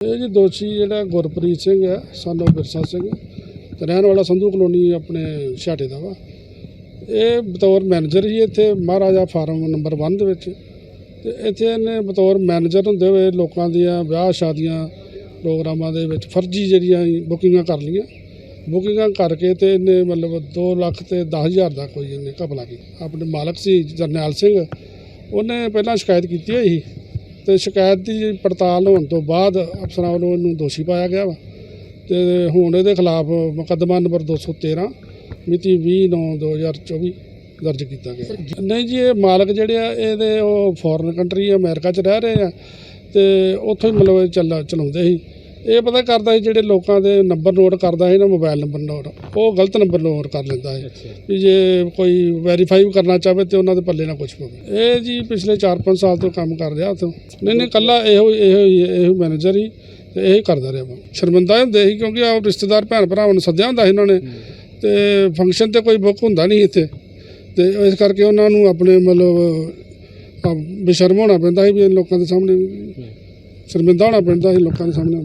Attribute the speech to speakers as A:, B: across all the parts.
A: ਇਹ ਜੀ ਦੋਸ਼ੀ ਜਿਹੜਾ ਗੁਰਪ੍ਰੀਤ ਸਿੰਘ ਹੈ ਸਾਨੂੰ ਬਿਰਸਾ ਸਿੰਘ, ਤੇ ਰਹਿਣ ਵਾਲਾ ਸੰਧੂ ਕਲੋਨੀ ਆਪਣੇ ਛਾਟੇ ਦਾ ਵਾ। ਇਹ ਬਤੌਰ ਮੈਨੇਜਰ ਹੀ ਇੱਥੇ, ਮਹਾਰਾਜਾ ਫਾਰਮ ਨੰਬਰ 1 ਦੇ ਵਿੱਚ। ਤੇ ਇੱਥੇ ਇਹਨੇ ਬਤੌਰ ਮੈਨੇਜਰ ਹੁੰਦੇ ਹੋਏ ਲੋਕਾਂ ਦੀਆਂ ਵਿਆਹ ਸ਼ਾਦੀਆਂ, ਪ੍ਰੋਗਰਾਮਾਂ ਦੇ ਵਿੱਚ ਫਰਜ਼ੀ ਜਿਹੜੀਆਂ ਬੁਕਿੰਗਾਂ ਕਰ ਲਈਆਂ। ਬੁਕਿੰਗਾਂ ਕਰਕੇ ਤੇ ਇਹਨੇ ਮਤਲਬ 2 ਲੱਖ ਤੇ 10000 ਦਾ ਕੋਈ ਇਹਨੇ ਘਪਲਾ ਕੀਤਾ। ਆਪਣੇ ਮਾਲਕ ਸੀ ਜਰਨੈਲ ਸਿੰਘ, ਉਹਨੇ ਪਹਿਲਾਂ ਸ਼ਿਕਾਇਤ ਕੀਤੀ ਹੋਈ ਸੀ। ਤੇ ਸ਼ਿਕਾਇਤ ਦੀ ਪੜਤਾਲ ਹੋਣ ਤੋਂ ਬਾਅਦ ਅਫਸਰਾਂ ਵੱਲੋਂ ਇਹਨੂੰ ਦੋਸ਼ੀ ਪਾਇਆ ਗਿਆ ਵਾ। ਤੇ ਹੁਣ ਇਹਦੇ ਖਿਲਾਫ ਮੁਕੱਦਮਾ ਨੰਬਰ 213 ਮਿਤੀ 20/9/2024 ਦਰਜ ਕੀਤਾ ਗਿਆ। ਨਹੀਂ ਜੀ, ਇਹ ਮਾਲਕ ਜਿਹੜੇ ਆ, ਇਹਦੇ ਉਹ ਫੋਰਨ ਕੰਟਰੀ ਅਮਰੀਕਾ 'ਚ ਰਹਿ ਰਹੇ ਆ ਤੇ ਉੱਥੋਂ ਹੀ ਮਤਲਬ ਇਹ ਚੱਲ, ਚਲਾਉਂਦੇ ਸੀ। ਇਹ ਪਤਾ ਕਰਦਾ ਸੀ ਜਿਹੜੇ ਲੋਕਾਂ ਦੇ ਨੰਬਰ ਨੋਟ ਕਰਦਾ ਸੀ ਨਾ ਮੋਬਾਈਲ ਨੰਬਰ ਨੋਟ ਉਹ ਗਲਤ ਨੰਬਰ ਨੋਟ ਕਰ ਲੈਂਦਾ ਹੈ ਵੀ ਜੇ ਕੋਈ ਵੈਰੀਫਾਈ ਕਰਨਾ ਚਾਹਵੇ ਤੇ ਉਹਨਾਂ ਦੇ ਪੱਲੇ ਨਾ ਕੁਝ ਪਵੇ। ਇਹ ਜੀ ਪਿਛਲੇ 4-5 ਸਾਲ ਤੋਂ ਕੰਮ ਕਰ ਰਿਹਾ ਉੱਥੋਂ। ਨਹੀਂ ਨਹੀਂ ਕੱਲਾ ਇਹੋ ਇਹੋ ਇਹੋ ਮੈਨੇਜਰ ਹੀ ਤੇ ਇਹੀ ਕਰਦਾ ਰਿਹਾ ਸ਼ਰਮਿੰਦਾ ਹੁੰਦੇ ਸੀ ਕਿਉਂਕਿ ਆਪ ਰਿਸ਼ਤੇਦਾਰ ਭੈਣ ਭਰਾਵਾਂ ਨੂੰ ਸੱਦਿਆ ਹੁੰਦਾ ਸੀ ਇਹਨਾਂ ਨੇ ਤੇ ਫੰਕਸ਼ਨ ਤੇ ਕੋਈ ਬੁੱਕ ਹੁੰਦਾ ਨਹੀਂ ਇੱਥੇ। ਤੇ ਇਸ ਕਰਕੇ ਉਹਨਾਂ ਨੂੰ ਆਪਣੇ ਮਤਲਬ ਬੇਸ਼ਰਮ ਹੋਣਾ ਪੈਂਦਾ ਸੀ ਵੀ ਲੋਕਾਂ ਦੇ ਸਾਹਮਣੇ ਸ਼ਰਮਿੰਦਾ ਹੋਣਾ ਪੈਂਦਾ ਸੀ ਲੋਕਾਂ ਦੇ ਸਾਹਮਣੇ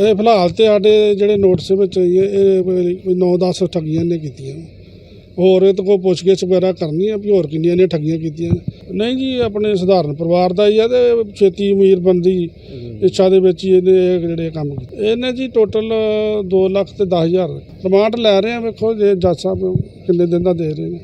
A: ਇਹ ਫਿਲਹਾਲ ਤੇ ਸਾਡੇ ਜਿਹੜੇ ਨੋਟਿਸ ਵਿੱਚ ਇਹ ਇਹ ਕੋਈ 9-10 ਠੱਗੀਆਂ ਨੇ ਕੀਤੀਆਂ। ਹੋਰ ਇਹ ਤਾਂ ਕੋਈ ਪੁੱਛਗਿੱਛ ਵਗੈਰਾ ਕਰਨੀ ਆ ਵੀ ਹੋਰ ਕਿੰਨੀਆਂ ਨੇ ਠੱਗੀਆਂ ਕੀਤੀਆਂ। ਨਹੀਂ ਜੀ ਆਪਣੇ ਸਧਾਰਨ ਪਰਿਵਾਰ ਦਾ ਹੀ ਆ ਤੇ ਛੇਤੀ ਅਮੀਰ ਬੰਦੀ ਇੱਛਾ ਦੇ ਵਿੱਚ ਹੀ ਇਹਨੇ ਇਹ ਜਿਹੜੇ ਕੰਮ ਕੀਤੇ। ਇਹਨੇ ਜੀ ਟੋਟਲ 2 ਲੱਖ ਤੇ 10000 ਰਿਮਾਂਡ ਲੈ ਰਹੇ ਆ ਵੇਖੋ ਜੇ ਜੱਜ ਸਾਹਿਬ ਕਿੰਨੇ ਦਿਨ ਦਾ ਦੇ ਰਹੇ ਨੇ।